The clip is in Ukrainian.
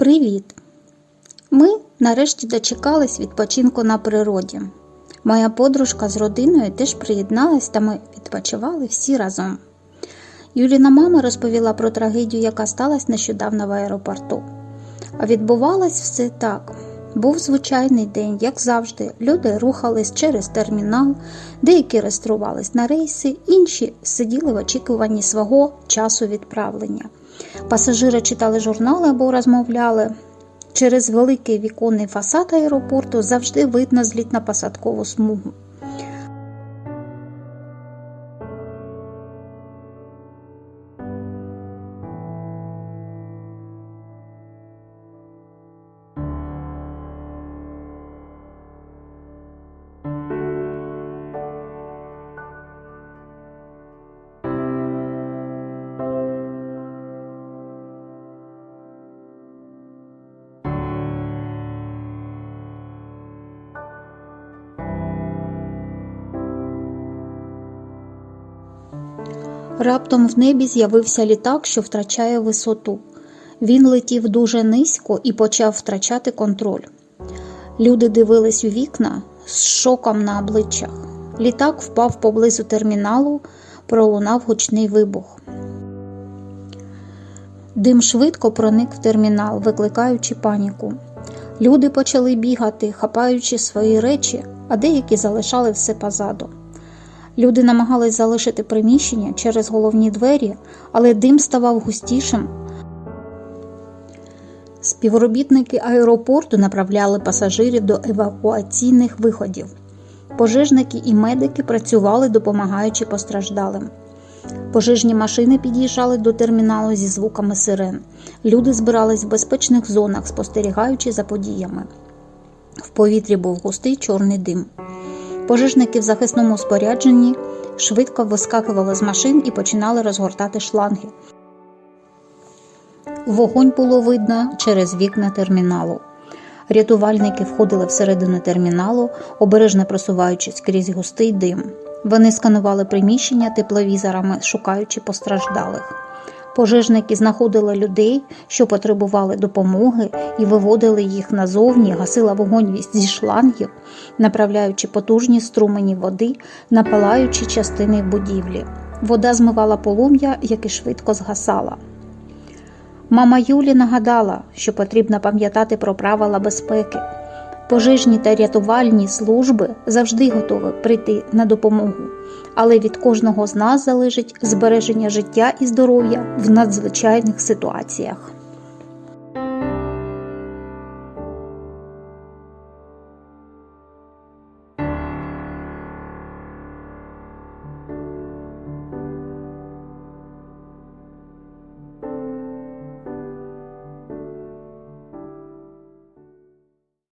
Привіт! Ми нарешті дочекались відпочинку на природі. Моя подружка з родиною теж приєдналась, та ми відпочивали всі разом. Юліна мама розповіла про трагедію, яка сталася нещодавно в аеропорту. А відбувалось все так. Був звичайний день, як завжди. Люди рухались через термінал, деякі реєструвались на рейси, інші сиділи в очікуванні свого часу відправлення. Пасажири читали журнали або розмовляли. Через великий віконний фасад аеропорту завжди видно злітно-посадкову смугу. Раптом в небі з'явився літак, що втрачає висоту. Він летів дуже низько і почав втрачати контроль. Люди дивились у вікна з шоком на обличчях. Літак впав поблизу терміналу, пролунав гучний вибух. Дим швидко проник в термінал, викликаючи паніку. Люди почали бігати, хапаючи свої речі, а деякі залишали все позаду. Люди намагались залишити приміщення через головні двері, але дим ставав густішим. Співробітники аеропорту направляли пасажирів до евакуаційних виходів. Пожежники і медики працювали, допомагаючи постраждалим. Пожежні машини під'їжджали до терміналу зі звуками сирен. Люди збирались в безпечних зонах, спостерігаючи за подіями. В повітрі був густий чорний дим. Пожежники в захисному спорядженні швидко вискакували з машин і починали розгортати шланги. Вогонь було видно через вікна терміналу. Рятувальники входили всередину терміналу, обережно просуваючись крізь густий дим. Вони сканували приміщення тепловізорами, шукаючи постраждалих. Пожежники знаходили людей, що потребували допомоги, і виводили їх назовні, гасила вогонь зі шлангів, направляючи потужні струмені води на палаючі частини будівлі. Вода змивала полум'я, яке швидко згасала. Мама Юлі нагадала, що потрібно пам'ятати про правила безпеки. Пожежні та рятувальні служби завжди готові прийти на допомогу, але від кожного з нас залежить збереження життя і здоров'я в надзвичайних ситуаціях.